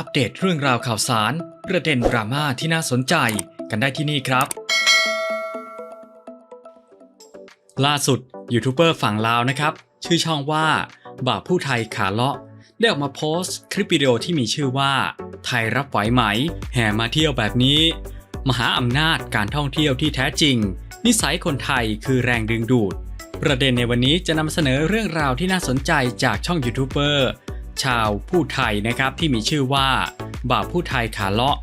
อัปเดตเรื่องราวข่าวสาร ประเด็นดราม่าที่น่าสนใจกันได้ที่นี่ครับ ล่าสุดยูทูบเบอร์ฝั่งลาวนะครับ ชื่อช่องว่า บ่าผู้ไทยขาเลาะ ได้ออกมาโพสต์คลิปวิดีโอที่มีชื่อว่า ไทยรับไหวไหม แห่มาเที่ยวแบบนี้ มหาอำนาจการท่องเที่ยวที่แท้จริง นิสัยคนไทยคือแรงดึงดูด ประเด็นในวันนี้จะนำเสนอเรื่องราวที่น่าสนใจจากช่องยูทูบเบอร์ ชาวผู้ไทยนะครับที่มีชื่อว่าบ่าวผู้ไทยขาเลาะ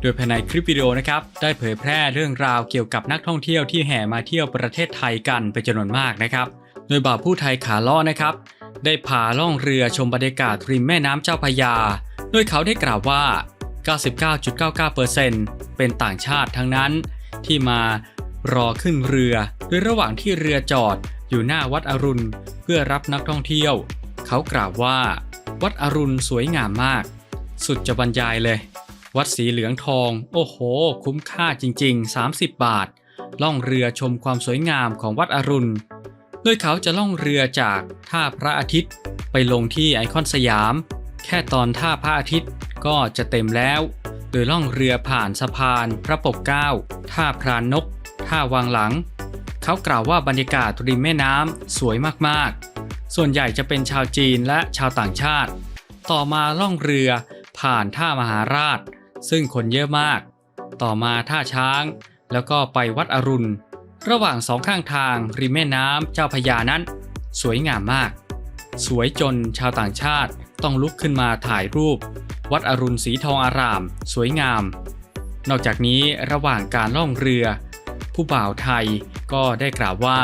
โดยภายในคลิปวิดีโอนะครับได้เผยแพร่เรื่องราวเกี่ยวกับนักท่องเที่ยวที่แห่มาเที่ยวประเทศไทยกันเป็นจำนวนมากนะครับ โดยบ่าวผู้ไทยขาเลาะนะครับ ได้พาล่องเรือชมบรรยากาศริมแม่น้ำเจ้าพยา โดยเขาได้กล่าวว่า 99.99%เป็นต่างชาติทั้งนั้นที่มารอขึ้นเรือโดยระหว่างที่เรือจอดอยู่หน้าวัดอรุณ เพื่อรับนักท่องเที่ยว เขากล่าวว่า วัดอรุณสวยงามมาก สุดจะบรรยายเลย วัดสีเหลืองทอง โอ้โห คุ้มค่าจริง ๆ 30 บาท ล่องเรือชมความสวยงามของวัดอรุณ โดยเขาจะล่องเรือจากท่าพระอาทิตย์ ไปลงที่ไอคอนสยาม แค่ตอนท่าพระอาทิตย์ก็จะเต็มแล้ว โดยล่องเรือผ่านสะพาน พระปกเก้าท่าพรานนก ท่าวังหลัง เขากล่าวว่าบรรยากาศริมแม่น้ำสวยมากๆ ส่วนใหญ่จะเป็นชาวจีนและชาวต่างชาติ ต่อมาล่องเรือผ่านท่ามหาราช ซึ่งคนเยอะมาก ต่อมาท่าช้าง แล้วก็ไปวัดอรุณ ระหว่างสองข้างทางริมแม่น้ำเจ้าพระยานั้น สวยงามมาก สวยจนชาวต่างชาติต้องลุกขึ้นมาถ่ายรูป วัดอรุณสีทองอาราม สวยงาม นอกจากนี้ระหว่างการล่องเรือ ผู้บ่าวไทยก็ได้กล่าวว่า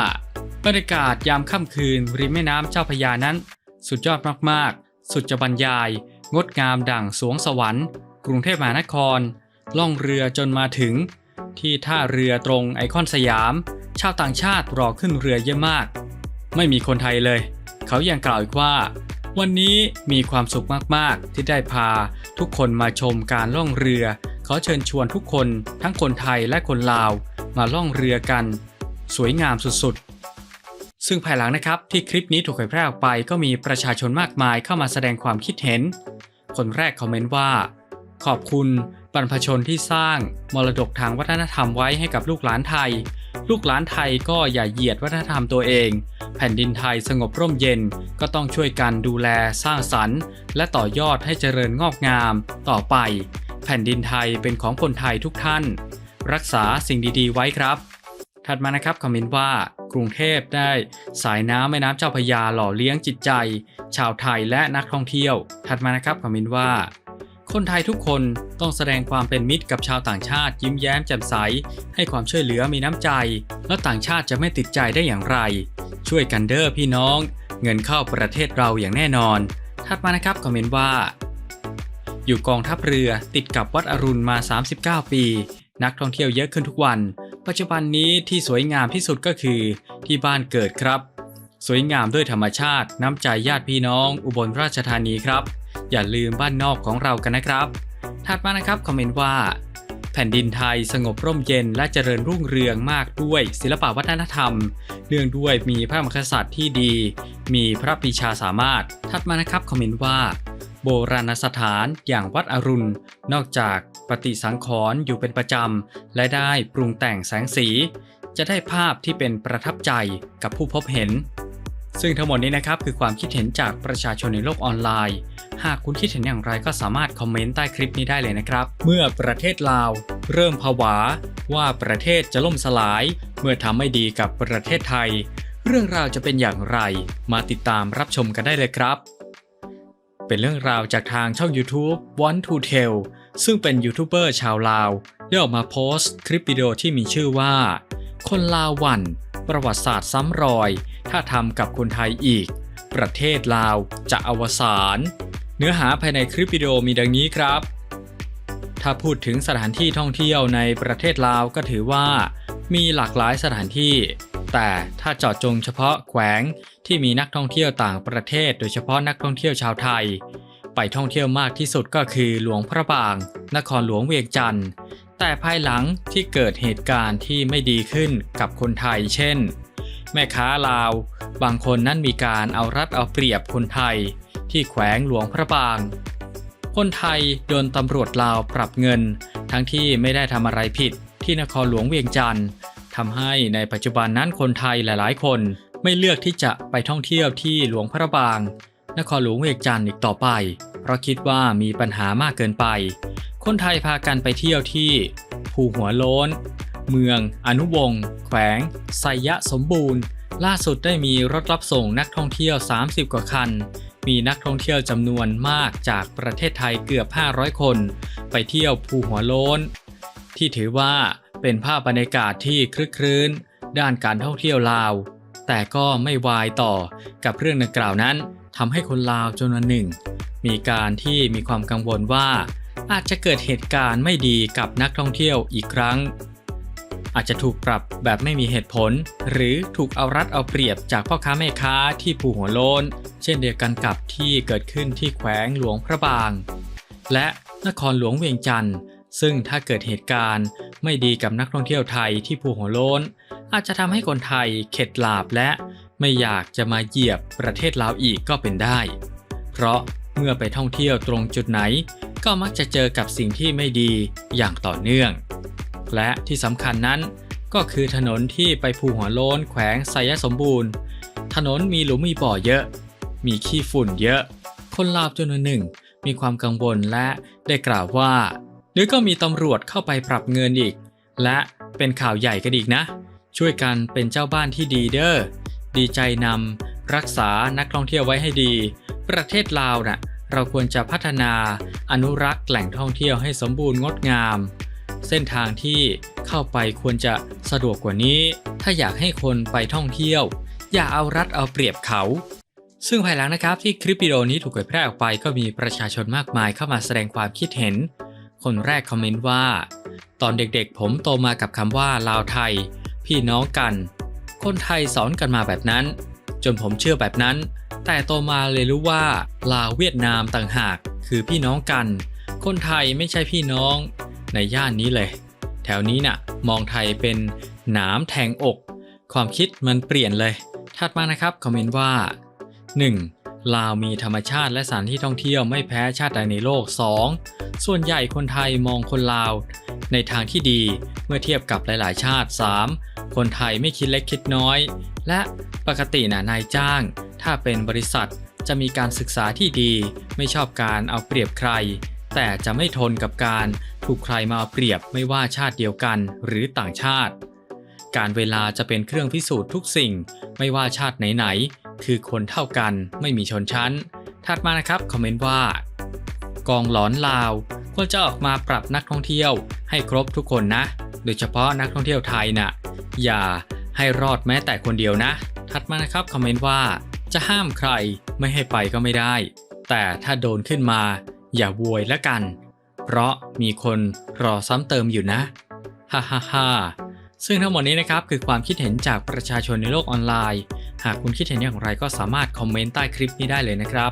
บรรยากาศยามค่ำคืนริมแม่น้ำเจ้าพยานั้น สุดยอดมากๆ สุดจะบรรยาย งดงามดั่งสวงสวรรค์ กรุงเทพมหานคร ล่องเรือจนมาถึง ที่ท่าเรือตรงไอคอนสยาม ชาวต่างชาติรอขึ้นเรือเยอะมาก ไม่มีคนไทยเลย เขายังกล่าวอีกว่า วันนี้มีความสุขมากๆ ที่ได้พา ทุกคนมาชมการล่องเรือ ขอเชิญชวนทุกคนทั้งคนไทยและคนลาว มาล่องเรือกัน สวยงามสุดๆ ซึ่งภายหลังนะครับที่คลิปนี้ถูกเผยแพร่ออกไป ก็มีประชาชนมากมายเข้ามาแสดงความคิดเห็น คนแรกคอมเมนต์ว่า ขอบคุณบรรพชนที่สร้างมรดกทางวัฒนธรรมไว้ให้กับลูกหลานไทย ลูกหลานไทยก็อย่าเหยียดวัฒนธรรมตัวเอง แผ่นดินไทยสงบร่มเย็นก็ต้องช่วยกันดูแลสร้างสรรค์ และต่อยอดให้เจริญงอกงาม ต่อไป แผ่นดินไทยเป็นของคนไทยทุกท่าน รักษาสิ่งดีๆ ไว้ครับ ถัดมานะครับคอมเมนต์ว่า กรุงเทพได้ สายน้ำแม่น้ำเจ้าพยาหล่อเลี้ยงจิตใจ ชาวไทยและนักท่องเที่ยว ถัดมานะครับคอมเมนต์ว่า คนไทยทุกคนต้องแสดงความเป็นมิตรกับชาวต่างชาติยิ้มแย้มแจ่มใส ให้ความช่วยเหลือมีน้ำใจ แล้วต่างชาติจะไม่ติดใจได้อย่างไร ช่วยกันเด้อพี่น้อง เงินเข้าประเทศเราอย่างแน่นอน ถัดมานะครับคอมเมนต์ว่า อยู่กองทัพเรือติดกับวัดอรุณมา 39 ปี นักท่องเที่ยวเยอะขึ้นทุกวัน ปัจจุบันนี้ที่สวยงามที่สุดก็คือที่บ้านเกิดครับ สวยงามด้วยธรรมชาติน้ำใจญาติพี่น้อง อุบลราชธานีครับ อย่าลืมบ้านนอกของเรากันนะครับ ถัดมานะครับคอมเมนต์ว่า แผ่นดินไทยสงบร่มเย็นและเจริญรุ่งเรืองมากด้วยศิลปวัฒนธรรม เนื่องด้วยมีพระมหากษัตริย์ที่ดี มีพระปีชาสามารถ ถัดมานะครับคอมเมนต์ว่า โบราณสถานอย่างวัดอรุณ นอกจาก ปฏิสังขรณ์อยู่เป็นประจำ และได้ปรุงแต่งแสงสี จะได้ภาพที่เป็นประทับใจกับผู้พบเห็น ซึ่งทั้งหมดนี้นะครับคือความคิดเห็นจากประชาชนในโลกออนไลน์ หากคุณคิดเห็นอย่างไรก็สามารถคอมเมนต์ใต้คลิปนี้ได้เลยนะครับ เมื่อประเทศลาว เริ่มผวา ว่าประเทศจะล่มสลาย เมื่อทำไม่ดีกับประเทศไทย เรื่องราวจะเป็นอย่างไร มาติดตามรับชมกันได้เลยครับเป็นเรื่องราวจากทางช่อง YouTube Want to Tell ซึ่งเป็นยูทูบเบอร์ชาวลาว ได้ออกมาโพสต์คลิปวิดีโอที่มีชื่อว่า คนลาววัน ประวัติศาสตร์ซ้ำรอย ถ้าทำกับคนไทยอีก ประเทศลาวจะอวสานเนื้อหาภายในคลิปวิดีโอมีดังนี้ครับ ถ้าพูดถึงสถานที่ท่องเที่ยวในประเทศลาวก็ถือว่า มีหลากหลายสถานที่ แต่ถ้าเจาะจงเฉพาะแขวงที่มีนักท่องเที่ยวต่างประเทศ โดยเฉพาะนักท่องเที่ยวชาวไทย ไปท่องเที่ยวมากที่สุดก็คือหลวงพระบาง นครหลวงเวียงจันทร์แต่ภายหลังที่เกิดเหตุการณ์ที่ไม่ดีขึ้นกับคนไทยเช่น แม่ค้าลาว บางคนนั้นมีการเอารัดเอาเปรียบคนไทย ที่แขวงหลวงพระบาง คนไทยโดนตำรวจลาวปรับเงิน ทั้งที่ไม่ได้ทำอะไรผิดที่นครหลวงเวียงจันทร์ทำให้ในปัจจุบันนั้นคนไทยหลาย ๆ คนไม่เลือกที่จะไปท่องเที่ยวที่หลวงพระบาง นครหลวงเวียงจันทร์อีกต่อไป เพราะคิดว่ามีปัญหามากเกินไป คนไทยพากันไปเที่ยวที่ ภูหัวโล้น เมือง อนุวงศ์แขวงไซยะสมบูรณ์ ล่าสุดได้มีรถรับส่งนักท่องเที่ยว 30 กว่าคัน มีนักท่องเที่ยวจำนวนมากจากประเทศไทยเกือบ 500 คน ไปเที่ยวภูหัวโล้น ที่ถือว่าเป็นภาพบรรยากาศที่คลึกครื้น ด้านการท่องเที่ยวลาว แต่ก็ไม่วายต่อกับเรื่องดังกล่าวนั้น ทำให้คนลาวจำนวนหนึ่ง มีการที่มีความกังวลว่า อาจจะเกิดเหตุการณ์ไม่ดีกับนักท่องเที่ยวอีกครั้ง อาจจะถูกปรับแบบไม่มีเหตุผล หรือถูกเอารัดเอาเปรียบจากพ่อค้าแม่ค้าที่ภูหัวโลน เช่นเดียวกันกับที่เกิดขึ้นที่แขวงหลวงพระบาง และนครหลวงเวียงจันทร์ซึ่งถ้าเกิดเหตุการณ์ไม่ดีกับนักท่องเที่ยวไทยที่ภูหัวโลนอาจจะทำให้คนไทยเข็ดหลาบและ ไม่อยากจะมาเหยียบประเทศลาวอีกก็เป็นได้ เพราะเมื่อไปท่องเที่ยวตรงจุดไหน ก็มักจะเจอกับสิ่งที่ไม่ดีอย่างต่อเนื่อง และที่สำคัญนั้นก็คือถนนที่ไปภูหัวโล้นแขวงไซยสมบูรณ์ ถนนมีหลุมมีบ่อเยอะ มีขี้ฝุ่นเยอะ คนลาวจำนวนหนึ่งมีความกังวลและได้กล่าวว่าเดี๋ยวก็มีตำรวจเข้าไปปรับเงินอีก และเป็นข่าวใหญ่กันอีกนะ ช่วยกันเป็นเจ้าบ้านที่ดีเด้อ ดีใจนำรักษานักท่องเที่ยวไว้ให้ดี ประเทศลาวน่ะเราควรจะพัฒนาอนุรักษ์แหล่งท่องเที่ยวให้สมบูรณ์งดงาม เส้นทางที่เข้าไปควรจะสะดวกกว่านี้ ถ้าอยากให้คนไปท่องเที่ยว อย่าเอารัดเอาเปรียบเขา ซึ่งภายหลังนะครับที่คลิปวิดีโอนี้ถูกเผยแพร่ออกไปก็มีประชาชนมากมายเข้ามาแสดงความคิดเห็น คนแรกคอมเมนต์ว่า ตอนเด็กๆผมโตมากับคำว่าลาวไทย พี่น้องกัน คนไทยสอนกันมาแบบนั้น จนผมเชื่อแบบนั้น แต่โตมาเลยรู้ว่าลาวเวียดนามต่างหาก คือพี่น้องกัน คนไทยไม่ใช่พี่น้องในย่านนี้เลย แถวนี้น่ะ มองไทยเป็นหนามแทงอก ความคิดมันเปลี่ยนเลย ถัดมานะครับคอมเมนต์ว่า 1. ลาวมีธรรมชาติและสถานที่ท่องเที่ยวไม่แพ้ชาติใดในโลก 2. ส่วนใหญ่คนไทยมองคนลาว ในทางที่ดีเมื่อเทียบกับหลาย ๆ ชาติ 3. คนไทยไม่คิดเล็กคิดน้อย และปกตินะนายจ้าง ถ้าเป็นบริษัทจะมีการศึกษาที่ดี ไม่ชอบการเอาเปรียบใคร แต่จะไม่ทนกับการถูกใครมาเอาเปรียบไม่ว่าชาติเดียวกันหรือต่างชาติ การเวลาจะเป็นเครื่องพิสูจน์ทุกสิ่ง ไม่ว่าชาติไหน ๆ คือคนเท่ากันไม่มีชนชั้น ถัดมานะครับคอมเมนต์ว่า กองหลอนลาว ควรจะออกมาปรับนักท่องเที่ยวให้ครบทุกคนนะ โดยเฉพาะนักท่องเที่ยวไทยน่ะอย่าให้รอดแม้แต่คนเดียวนะ ถัดมานะครับคอมเมนต์ว่า จะห้ามใครไม่ให้ไปก็ไม่ได้ แต่ถ้าโดนขึ้นมา อย่าโวยละกัน เพราะมีคนรอซ้ำเติมอยู่นะฮ่าฮ่าฮ่าซึ่งทั้งหมดนี้นะครับคือความคิดเห็นจากประชาชนในโลกออนไลน์ หากคุณคิดเห็นอย่างไรก็สามารถคอมเมนต์ใต้คลิปนี้ได้เลยนะครับ